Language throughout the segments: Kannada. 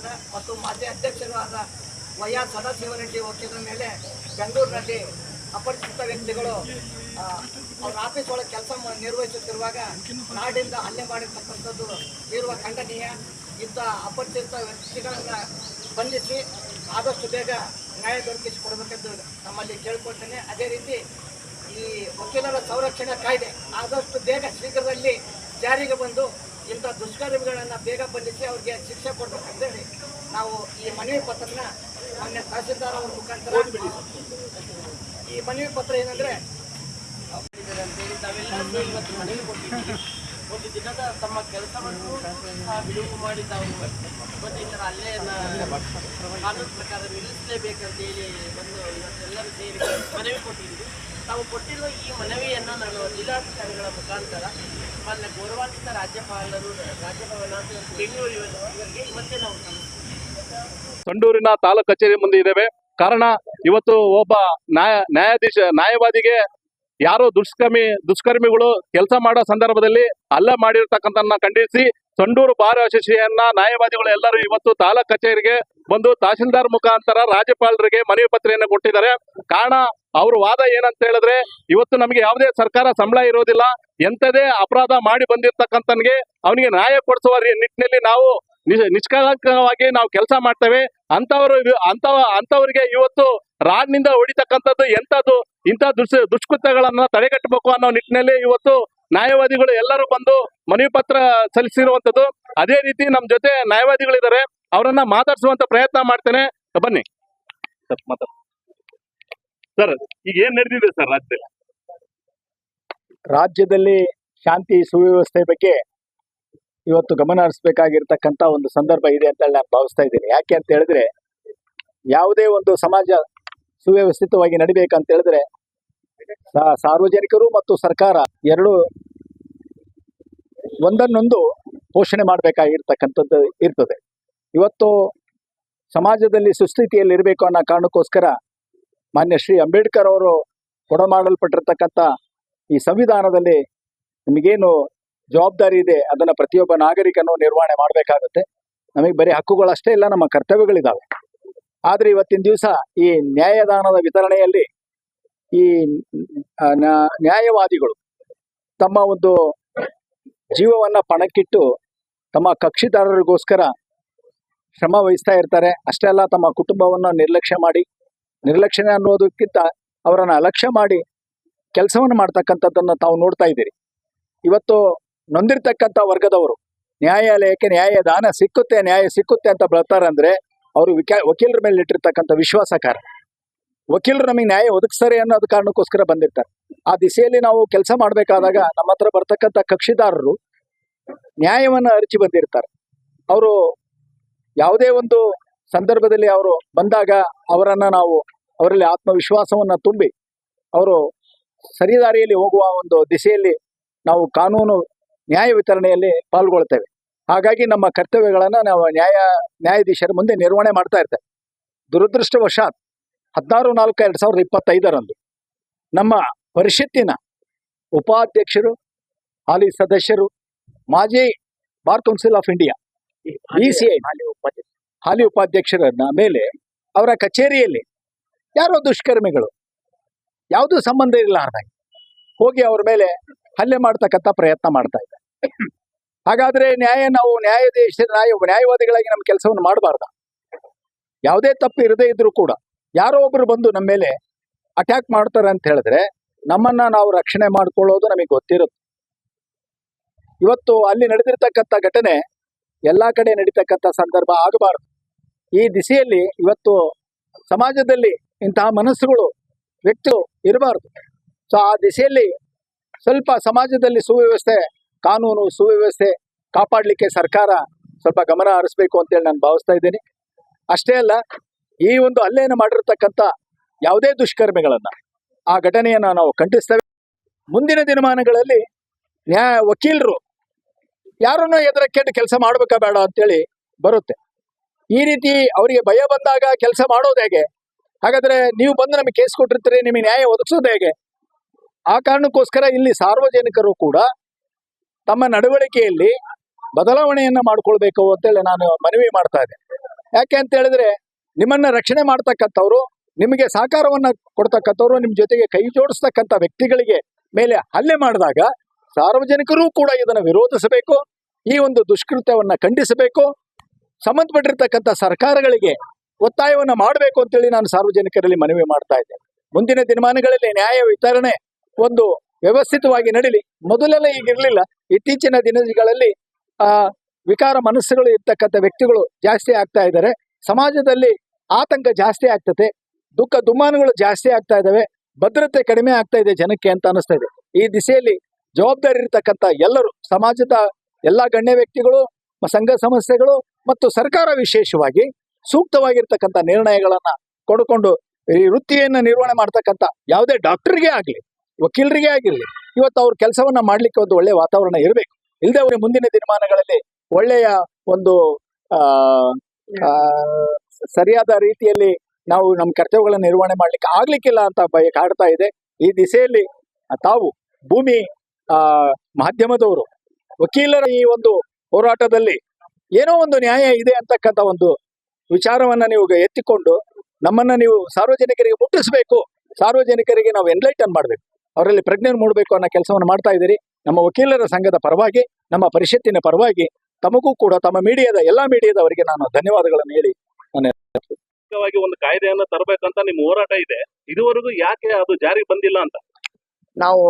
ಸಂಸ್ಥೆ ಅಧ್ಯಕ್ಷರಾದ ವೈ ಆರ್ ಸದಾಶಿವರೆಡ್ಡಿ ವಕೀಲರ ಮೇಲೆ ಬೆಂಗಳೂರಿನಲ್ಲಿ ಅಪರಿಚಿತ ವ್ಯಕ್ತಿಗಳು ಅವ್ರ ಆಫೀಸ್ ಒಳಗೆ ಕೆಲಸ ನಿರ್ವಹಿಸುತ್ತಿರುವಾಗ ನಾಡಿಂದ ಹಲ್ಲೆ ಮಾಡಿರ್ತಕ್ಕಂಥದ್ದು ಇರುವ ಖಂಡನೀಯ. ಇಂಥ ಅಪರಿಚಿತ ವ್ಯಕ್ತಿಗಳನ್ನು ಬಂಧಿಸಿ ಆದಷ್ಟು ಬೇಗ ನ್ಯಾಯ ದೊರಕಿಸಿಕೊಡ್ಬೇಕೆಂದು ನಮ್ಮಲ್ಲಿ ಕೇಳ್ಕೊಳ್ತೇನೆ. ಅದೇ ರೀತಿ ಈ ವಕೀಲರ ಸಂರಕ್ಷಣಾ ಕಾಯ್ದೆ ಆದಷ್ಟು ಬೇಗ ಶೀಘ್ರದಲ್ಲಿ ಜಾರಿಗೆ ಬಂದು ಇಂಥ ದುಷ್ಕರ್ಮಿಗಳನ್ನು ಬೇಗ ಬಂಧಿಸಿ ಅವ್ರಿಗೆ ಶಿಕ್ಷೆ ಕೊಡ್ಬೇಕಂತೇಳಿ ನಾವು ಈ ಮನವಿ ಪತ್ರನ ಮೊನ್ನೆ ತಹಸೀಲ್ದಾರ್ ಅವ್ರ ಮುಖಾಂತರ ಈ ಮನವಿ ಪತ್ರ ಏನಂದ್ರೆ ಅಂತೇಳಿ ತಾವೆಲ್ಲ ಇವತ್ತು ಮನವಿ ಕೊಟ್ಟಿದ್ದೀವಿ. ಒಂದು ದಿನದ ತಮ್ಮ ಕೆಲಸವನ್ನು ಬಿಡುವು ಮಾಡಿ ತಾವು ಮತ್ತಿತರ ಅಲ್ಲೇ ಕಾನೂನು ಪ್ರಕಾರ ನಿಲ್ಲಿಸಲೇಬೇಕಂತೇಳಿ ಬಂದು ಇವತ್ತೆಲ್ಲರೂ ಸೇರಿ ಮನವಿ ಕೊಟ್ಟಿದ್ದೀವಿ ತಾವು ಕೊಟ್ಟಿರುವ ಈ ಮನವಿಯನ್ನು ನಾನು ಜಿಲ್ಲಾಧಿಕಾರಿಗಳ ಮುಖಾಂತರ ಮಾನ್ಯ ಗೌರವಾನ್ವಿತ ರಾಜ್ಯಪಾಲರು ರಾಜ್ಯಭವನ ಬೆಂಗಳೂರು ಇವರಿಗೆ ಇವತ್ತೇ ನಾವು. ಸಂಡೂರಿನ ತಾಲೂಕು ಕಚೇರಿ ಮುಂದೆ ಇದ್ದೇವೆ ಕಾರಣ, ಇವತ್ತು ಒಬ್ಬ ನ್ಯಾಯ, ನ್ಯಾಯಾಧೀಶ, ನ್ಯಾಯವಾದಿಗೆ ಯಾರೋ ದುಷ್ಕರ್ಮಿ, ದುಷ್ಕರ್ಮಿಗಳು ಕೆಲಸ ಮಾಡೋ ಸಂದರ್ಭದಲ್ಲಿ ಅಲ್ಲ ಮಾಡಿರ್ತಕ್ಕಂಥ ಖಂಡಿಸಿ ಸಂಡೂರು ಬಾರ್ ಅಸೋಸಿಯೇಷನ್ನ ನ್ಯಾಯವಾದಿಗಳು ಎಲ್ಲರೂ ಇವತ್ತು ತಾಲೂಕ್ ಕಚೇರಿಗೆ ಬಂದು ತಹಶೀಲ್ದಾರ್ ಮುಖಾಂತರ ರಾಜ್ಯಪಾಲರಿಗೆ ಮನವಿ ಪತ್ರೆಯನ್ನು ಕೊಟ್ಟಿದ್ದಾರೆ. ಕಾರಣ ಅವ್ರ ವಾದ ಏನಂತ ಹೇಳಿದ್ರೆ ಇವತ್ತು ನಮಗೆ ಯಾವುದೇ ಸರ್ಕಾರ ಸಂಬಳ ಇರೋದಿಲ್ಲ. ಎಂತದೇ ಅಪರಾಧ ಮಾಡಿ ಬಂದಿರ್ತಕ್ಕಂಥನ್ಗೆ ಅವನಿಗೆ ನ್ಯಾಯ ಕೊಡಿಸುವ ನಿಟ್ಟಿನಲ್ಲಿ ನಾವು ನಿಷ್ಕಲಂಕವಾಗಿ ನಾವು ಕೆಲಸ ಮಾಡ್ತೇವೆ. ಅಂತವರು ಅಂತವ ಅಂತವರಿಗೆ ಇವತ್ತು ರಾಡ್ನಿಂದ ಹೊಡಿತಕ್ಕಂಥದ್ದು ಎಂಥದ್ದು ಇಂಥ ದುಷ್ ದುಷ್ಕೃತ್ಯಗಳನ್ನ ತಡೆಗಟ್ಟಬೇಕು ಅನ್ನೋ ನಿಟ್ಟಿನಲ್ಲಿ ಇವತ್ತು ನ್ಯಾಯವಾದಿಗಳು ಎಲ್ಲರೂ ಬಂದು ಮನವಿ ಪತ್ರ ಸಲ್ಲಿಸಿರುವಂತದ್ದು ಅದೇ ರೀತಿ ನಮ್ಮ ಜೊತೆ ನ್ಯಾಯವಾದಿಗಳಿದ್ದಾರೆ. ಅವರನ್ನ ಮಾತಾಡಿಸುವಂತ ಪ್ರಯತ್ನ ಮಾಡ್ತೇನೆ. ಬನ್ನಿ. ಸರ್ ಮಾತಾಡಿ ಸರ್ ಈಗ ಏನ್ ನಡೆದಿದೆ ಸರ್ ರಾಜ್ಯದಲ್ಲಿ? ರಾಜ್ಯದಲ್ಲಿ ಶಾಂತಿ ಸುವ್ಯವಸ್ಥೆ ಬಗ್ಗೆ ಇವತ್ತು ಗಮನ ಹರಿಸಬೇಕಾಗಿರ್ತಕ್ಕಂಥ ಒಂದು ಸಂದರ್ಭ ಇದೆ ಅಂತ ಹೇಳಿ ನಾನು ಭಾವಿಸ್ತಾ ಇದ್ದೀನಿ. ಯಾಕೆ ಅಂತ ಹೇಳಿದ್ರೆ, ಯಾವುದೇ ಒಂದು ಸಮಾಜ ಸುವ್ಯವಸ್ಥಿತವಾಗಿ ನಡಿಬೇಕಂತ ಹೇಳಿದ್ರೆ ಸಾರ್ವಜನಿಕರು ಮತ್ತು ಸರ್ಕಾರ ಎರಡು ಒಂದನ್ನೊಂದು ಪೋಷಣೆ ಮಾಡಬೇಕಾಗಿರ್ತಕ್ಕಂಥದ್ದು ಇರ್ತದೆ. ಇವತ್ತು ಸಮಾಜದಲ್ಲಿ ಸುಸ್ಥಿತಿಯಲ್ಲಿ ಇರಬೇಕು ಅನ್ನೋ ಕಾರಣಕ್ಕೋಸ್ಕರ ಮಾನ್ಯ ಶ್ರೀ ಅಂಬೇಡ್ಕರ್ ಅವರು ಕೊಡಮಾಡಲ್ಪಟ್ಟಿರ್ತಕ್ಕಂಥ ಈ ಸಂವಿಧಾನದಲ್ಲಿ ನಿಮಗೇನು ಜವಾಬ್ದಾರಿ ಇದೆ. ಅದನ್ನ ಪ್ರತಿಯೊಬ್ಬ ನಾಗರಿಕನು ನಿರ್ವಹಣೆ ಮಾಡಬೇಕಾಗುತ್ತೆ. ನಮಗೆ ಬರೀ ಹಕ್ಕುಗಳಷ್ಟೇ ಇಲ್ಲ, ನಮ್ಮ ಕರ್ತವ್ಯಗಳಿದಾವೆ. ಆದ್ರೆ ಇವತ್ತಿನ ದಿವಸ ಈ ನ್ಯಾಯದಾನದ ವಿತರಣೆಯಲ್ಲಿ ಈ ನ್ಯಾಯವಾದಿಗಳು ತಮ್ಮ ಒಂದು ಜೀವವನ್ನ ಪಣಕ್ಕಿಟ್ಟು ತಮ್ಮ ಕಕ್ಷಿದಾರರಿಗೋಸ್ಕರ ಶ್ರಮ ವಹಿಸ್ತಾ ಇರ್ತಾರೆ. ಅಷ್ಟೇ ಅಲ್ಲ, ತಮ್ಮ ಕುಟುಂಬವನ್ನು ನಿರ್ಲಕ್ಷ್ಯ ಮಾಡಿ, ನಿರ್ಲಕ್ಷ್ಯ ಅನ್ನೋದಕ್ಕಿಂತ ಅವರನ್ನು ಅಲಕ್ಷ್ಯ ಮಾಡಿ ಕೆಲಸವನ್ನು ಮಾಡ್ತಕ್ಕಂಥದ್ದನ್ನ ತಾವು ನೋಡ್ತಾ ಇದ್ದೀರಿ. ಇವತ್ತು ನೊಂದಿರ್ತಕ್ಕಂಥ ವರ್ಗದವರು. ನ್ಯಾಯಾಲಯಕ್ಕೆ ನ್ಯಾಯ ದಾನ ಸಿಕ್ಕುತ್ತೆ, ನ್ಯಾಯ ಸಿಕ್ಕುತ್ತೆ ಅಂತ ಬರ್ತಾರಂದ್ರೆ ಅವರು ವಿಕ, ವಕೀಲರ ಮೇಲೆ ಇಟ್ಟಿರ್ತಕ್ಕಂಥ ವಿಶ್ವಾಸ ಕಾರಣ ವಕೀಲರು ನಮಗೆ ನ್ಯಾಯ ಒದಗಿಸ್ತಾರೆ ಅನ್ನೋದು ಕಾರಣಕ್ಕೋಸ್ಕರ ಬಂದಿರ್ತಾರೆ. ಆ ದಿಸೆಯಲ್ಲಿ ನಾವು ಕೆಲಸ ಮಾಡಬೇಕಾದಾಗ ನಮ್ಮ ಹತ್ರ ಬರ್ತಕ್ಕಂಥ ಕಕ್ಷಿದಾರರು ನ್ಯಾಯವನ್ನು ಅರಿಚಿ ಬಂದಿರ್ತಾರೆ. ಅವರು ಯಾವುದೇ ಒಂದು ಸಂದರ್ಭದಲ್ಲಿ ಅವರು ಬಂದಾಗ ಅವರನ್ನ ನಾವು ಅವರಲ್ಲಿ ಆತ್ಮವಿಶ್ವಾಸವನ್ನ ತುಂಬಿ, ಅವರು ಸರಿದಾರಿಯಲ್ಲಿ ಹೋಗುವ ಒಂದು ದಿಸೆಯಲ್ಲಿ ನಾವು ಕಾನೂನು ನ್ಯಾಯ ವಿತರಣೆಯಲ್ಲಿ ಪಾಲ್ಗೊಳ್ತೇವೆ. ಹಾಗಾಗಿ ನಮ್ಮ ಕರ್ತವ್ಯಗಳನ್ನು ನಾವು ನ್ಯಾಯ, ನ್ಯಾಯಾಧೀಶರ ಮುಂದೆ ನಿರ್ವಹಣೆ ಮಾಡ್ತಾ ಇರ್ತೇವೆ. ದುರದೃಷ್ಟವಶಾತ್ ಹದಿನಾರು ನಾಲ್ಕು ಎರಡು ಸಾವಿರದ ಇಪ್ಪತ್ತೈದರಂದು ನಮ್ಮ ಪರಿಷತ್ತಿನ ಉಪಾಧ್ಯಕ್ಷರು, ಹಾಲಿ ಸದಸ್ಯರು, ಮಾಜಿ bar council of India, B C I, ಹಾಲಿ ಉಪಾಧ್ಯಕ್ಷರನ್ನ ಮೇಲೆ ಅವರ ಕಚೇರಿಯಲ್ಲಿ ಯಾರೋ ದುಷ್ಕರ್ಮಿಗಳು, ಯಾವುದೂ ಸಂಬಂಧ ಇರಲಾರ್ದಾಗೆ ಹೋಗಿ ಅವ್ರ ಮೇಲೆ ಹಲ್ಲೆ ಮಾಡ್ತಕ್ಕಂಥ ಪ್ರಯತ್ನ ಮಾಡ್ತಾ ಇದ್ದಾರೆ. ಹಾಗಾದ್ರೆ ನ್ಯಾಯ ನಾವು ನ್ಯಾಯಾಧೀಶ, ನ್ಯಾಯ, ನ್ಯಾಯವಾದಿಗಳಾಗಿ ನಮ್ಮ ಕೆಲಸವನ್ನು ಮಾಡಬಾರ್ದ? ಯಾವುದೇ ತಪ್ಪು ಇರದೇ ಇದ್ರೂ ಕೂಡ ಯಾರೋ ಒಬ್ರು ಬಂದು ನಮ್ಮ ಮೇಲೆ ಅಟ್ಯಾಕ್ ಮಾಡ್ತಾರೆ ಅಂತ ಹೇಳಿದ್ರೆ ನಮ್ಮನ್ನ ನಾವು ರಕ್ಷಣೆ ಮಾಡ್ಕೊಳ್ಳೋದು ನಮಗೆ ಗೊತ್ತಿರುತ್ತೆ. ಇವತ್ತು ಅಲ್ಲಿ ನಡೆದಿರ್ತಕ್ಕಂಥ ಘಟನೆ ಎಲ್ಲಾ ಕಡೆ ನಡೀತಕ್ಕಂಥ ಸಂದರ್ಭ ಆಗಬಾರದು. ಈ ದಿಸೆಯಲ್ಲಿ ಇವತ್ತು ಸಮಾಜದಲ್ಲಿ ಇಂತಹ ಮನಸ್ಸುಗಳು, ವ್ಯಕ್ತಿಗಳು ಇರಬಾರ್ದು. ಸೊ ಆ ದಿಸೆಯಲ್ಲಿ ಸ್ವಲ್ಪ ಸಮಾಜದಲ್ಲಿ ಸುವ್ಯವಸ್ಥೆ ಕಾನೂನು ಸುವ್ಯವಸ್ಥೆ ಕಾಪಾಡಲಿಕ್ಕೆ ಸರ್ಕಾರ ಸ್ವಲ್ಪ ಗಮನ ಹರಿಸ್ಬೇಕು ಅಂತೇಳಿ ನಾನು ಭಾವಿಸ್ತಾ ಇದ್ದೀನಿ. ಅಷ್ಟೇ ಅಲ್ಲ, ಈ ಒಂದು ಹಲ್ಲೆಯನ್ನು ಮಾಡಿರ್ತಕ್ಕಂಥ ಯಾವುದೇ ದುಷ್ಕರ್ಮಿಗಳನ್ನ ಆ ಘಟನೆಯನ್ನ ನಾವು ಖಂಡಿಸ್ತೇವೆ. ಮುಂದಿನ ದಿನಮಾನಗಳಲ್ಲಿ ನ್ಯಾಯ ವಕೀಲರು ಯಾರನ್ನೂ ಎದುರ ಕೆಟ್ಟು ಕೆಲಸ ಮಾಡಬೇಕಾ ಬೇಡ ಅಂತೇಳಿ ಬರುತ್ತೆ. ಈ ರೀತಿ ಅವರಿಗೆ ಭಯ ಬಂದಾಗ ಕೆಲಸ ಮಾಡೋದು ಹೇಗೆ? ಹಾಗಾದ್ರೆ ನೀವು ಬಂದು ನಮಗೆ ಕೇಸ್ ಕೊಟ್ಟಿರ್ತೀರಿ, ನಿಮಗೆ ನ್ಯಾಯ ಒದಗಿಸೋದು ಹೇಗೆ? ಆ ಕಾರಣಕ್ಕೋಸ್ಕರ ಇಲ್ಲಿ ಸಾರ್ವಜನಿಕರು ಕೂಡ ತಮ್ಮ ನಡವಳಿಕೆಯಲ್ಲಿ ಬದಲಾವಣೆಯನ್ನ ಮಾಡ್ಕೊಳ್ಬೇಕು ಅಂತೇಳಿ ನಾನು ಮನವಿ ಮಾಡ್ತಾ ಇದ್ದೆ ಯಾಕೆ ಅಂತ ಹೇಳಿದ್ರೆ, ನಿಮ್ಮನ್ನ ರಕ್ಷಣೆ ಮಾಡ್ತಕ್ಕಂಥವ್ರು, ನಿಮಗೆ ಸಹಕಾರವನ್ನ ಕೊಡ್ತಕ್ಕಂಥವ್ರು ನಿಮ್ಮ ಜೊತೆಗೆ ಕೈ ಜೋಡಿಸ್ತಕ್ಕಂಥ ವ್ಯಕ್ತಿಗಳಿಗೆ ಮೇಲೆ ಹಲ್ಲೆ ಮಾಡಿದಾಗ ಸಾರ್ವಜನಿಕರೂ ಕೂಡ ಇದನ್ನು ವಿರೋಧಿಸಬೇಕು, ಈ ಒಂದು ದುಷ್ಕೃತ್ಯವನ್ನ ಖಂಡಿಸಬೇಕು, ಸಂಬಂಧಪಟ್ಟಿರ್ತಕ್ಕಂಥ ಸರ್ಕಾರಗಳಿಗೆ ಒತ್ತಾಯವನ್ನ ಮಾಡಬೇಕು ಅಂತೇಳಿ ನಾನು ಸಾರ್ವಜನಿಕರಲ್ಲಿ ಮನವಿ ಮಾಡ್ತಾ ಇದ್ದೆ ಮುಂದಿನ ದಿನಮಾನಗಳಲ್ಲಿ ನ್ಯಾಯ ವಿತರಣೆ ಒಂದು ವ್ಯವಸ್ಥಿತವಾಗಿ ನಡೀಲಿ. ಮೊದಲೆಲ್ಲ ಈಗಿರ್ಲಿಲ್ಲ. ಇತ್ತೀಚಿನ ದಿನಗಳಲ್ಲಿ, ಆ, ವಿಕಾರ ಮನಸ್ಸುಗಳು ಇರ್ತಕ್ಕಂಥ ವ್ಯಕ್ತಿಗಳು ಜಾಸ್ತಿ ಆಗ್ತಾ ಇದ್ದಾರೆ. ಸಮಾಜದಲ್ಲಿ ಆತಂಕ ಜಾಸ್ತಿ ಆಗ್ತದೆ. ದುಃಖ ದುಮ್ಮಾನಗಳು ಜಾಸ್ತಿ ಆಗ್ತಾ ಇದ್ದಾವೆ. ಭದ್ರತೆ ಕಡಿಮೆ ಆಗ್ತಾ ಇದೆ ಜನಕ್ಕೆ ಅಂತ ಅನಿಸ್ತಾ ಇದೆ. ಈ ದಿಸೆಯಲ್ಲಿ ಜವಾಬ್ದಾರಿ ಇರತಕ್ಕಂಥ ಎಲ್ಲರೂ, ಸಮಾಜದ ಎಲ್ಲ ಗಣ್ಯ ವ್ಯಕ್ತಿಗಳು ಸಂಘ ಸಂಸ್ಥೆಗಳು ಮತ್ತು ಸರ್ಕಾರ ವಿಶೇಷವಾಗಿ ಸೂಕ್ತವಾಗಿರ್ತಕ್ಕಂಥ ನಿರ್ಣಯಗಳನ್ನ ಕೊಡ್ಕೊಂಡು ಈ ವೃತ್ತಿಯನ್ನು ನಿರ್ವಹಣೆ ಮಾಡ್ತಕ್ಕಂಥ ಯಾವುದೇ ಡಾಕ್ಟರ್ಗೆ ಆಗಲಿ ವಕೀಲರಿಗೆ ಆಗಿರಲಿ. ಇವತ್ತು ಅವ್ರ ಕೆಲಸವನ್ನ ಮಾಡ್ಲಿಕ್ಕೆ ಒಂದು ಒಳ್ಳೆಯ ವಾತಾವರಣ ಇರಬೇಕು. ಇಲ್ಲದೆ ಅವರಿಗೆ ಮುಂದಿನ ದಿನಮಾನಗಳಲ್ಲಿ ಒಳ್ಳೆಯ ಒಂದು ಸರಿಯಾದ ರೀತಿಯಲ್ಲಿ ನಾವು ನಮ್ಮ ಕರ್ತವ್ಯಗಳನ್ನು ನಿರ್ವಹಣೆ ಮಾಡ್ಲಿಕ್ಕೆ ಆಗ್ಲಿಕ್ಕಿಲ್ಲ ಅಂತ ಭಯ ಕಾಡ್ತಾ ಇದೆ. ಈ ದಿಸೆಯಲ್ಲಿ ತಾವು ಭೂಮಿ, ಆ, ಮಾಧ್ಯಮದವರು, ವಕೀಲರ ಈ ಒಂದು ಹೋರಾಟದಲ್ಲಿ ಏನೋ ಒಂದು ನ್ಯಾಯ ಇದೆ ಅಂತಕ್ಕಂಥ ಒಂದು ವಿಚಾರವನ್ನ ನೀವು ಎತ್ತಿಕೊಂಡು ನಮ್ಮನ್ನ ನೀವು ಸಾರ್ವಜನಿಕರಿಗೆ ಮುಟ್ಟಿಸಬೇಕು. ಸಾರ್ವಜನಿಕರಿಗೆ ನಾವು ಎನ್ಲೈಟನ್ ಮಾಡಬೇಕು. ಅವರಲ್ಲಿ ಪ್ರಜ್ಞೆ ಮೂಡಬೇಕು ಅನ್ನೋ ಕೆಲಸವನ್ನು ಮಾಡ್ತಾ ಇದ್ದೀರಿ. ನಮ್ಮ ವಕೀಲರ ಸಂಘದ ಪರವಾಗಿ ನಮ್ಮ ಪರಿಷತ್ತಿನ ಪರವಾಗಿ ತಮಗೂ ಕೂಡ ತಮ್ಮ ಮೀಡಿಯಾದ ಎಲ್ಲಾ ಮೀಡಿಯಾದವರಿಗೆ ನಾನು ಧನ್ಯವಾದಗಳನ್ನು ಹೇಳಿ ನಾನು ಒಂದು ಕಾಯ್ದೆಯನ್ನು ತರಬೇಕಂತ ನಿಮ್ಮ ಹೋರಾಟ ಇದೆ. ಇದುವರೆಗೂ ಯಾಕೆ ಅದು ಜಾರಿಗೆ ಬಂದಿಲ್ಲ ಅಂತ? ನಾವು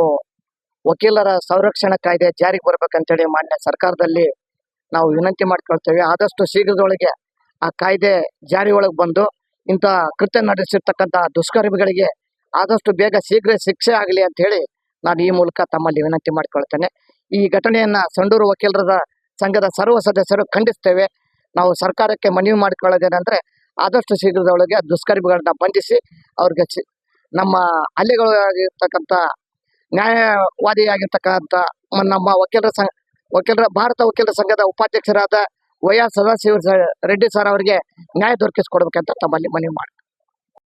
ವಕೀಲರ ಸಂರಕ್ಷಣಾ ಕಾಯ್ದೆ ಜಾರಿಗೆ ಬರ್ಬೇಕಂತೇಳಿ ಮಾನ್ಯ ಸರ್ಕಾರದಲ್ಲಿ ನಾವು ವಿನಂತಿ ಮಾಡ್ಕೊಳ್ತೇವೆ. ಆದಷ್ಟು ಶೀಘ್ರದೊಳಗೆ ಆ ಕಾಯ್ದೆ ಜಾರಿ ಒಳಗೆ ಬಂದು ಇಂಥ ಕೃತ್ಯ ನಡೆಸಿರ್ತಕ್ಕಂಥ ದುಷ್ಕರ್ಮಿಗಳಿಗೆ ಆದಷ್ಟು ಬೇಗ ಶೀಘ್ರ ಶಿಕ್ಷೆ ಆಗಲಿ ಅಂತ ಹೇಳಿ ನಾನು ಈ ಮೂಲಕ ತಮ್ಮಲ್ಲಿ ವಿನಂತಿ ಮಾಡಿಕೊಳ್ತೇನೆ. ಈ ಘಟನೆಯನ್ನ ಸಂಡೂರು ವಕೀಲರ ಸಂಘದ ಸರ್ವ ಸದಸ್ಯರು ಖಂಡಿಸ್ತೇವೆ. ನಾವು ಸರ್ಕಾರಕ್ಕೆ ಮನವಿ ಮಾಡಿಕೊಳ್ಳೋದೇನೆಂದ್ರೆ ಆದಷ್ಟು ಶೀಘ್ರದೊಳಗೆ ದುಷ್ಕರ್ಮಿಗಳನ್ನ ಬಂಧಿಸಿ ಅವ್ರಿಗೆ ನಮ್ಮ ಹಳ್ಳಿಗಳಾಗಿರ್ತಕ್ಕಂಥ ನ್ಯಾಯವಾದಿಯಾಗಿರ್ತಕ್ಕಂಥ ನಮ್ಮ ವಕೀಲರ ಸಂಘ, ವಕೀಲರ, ಭಾರತ ವಕೀಲರ ಸಂಘದ ಉಪಾಧ್ಯಕ್ಷರಾದ Y R Sadashiva Reddy sir ಅವರಿಗೆ ನ್ಯಾಯ ದೊರಕಿಸಿಕೊಡ್ಬೇಕಂತ ತಮ್ಮಲ್ಲಿ ಮನವಿ ಮಾಡಿ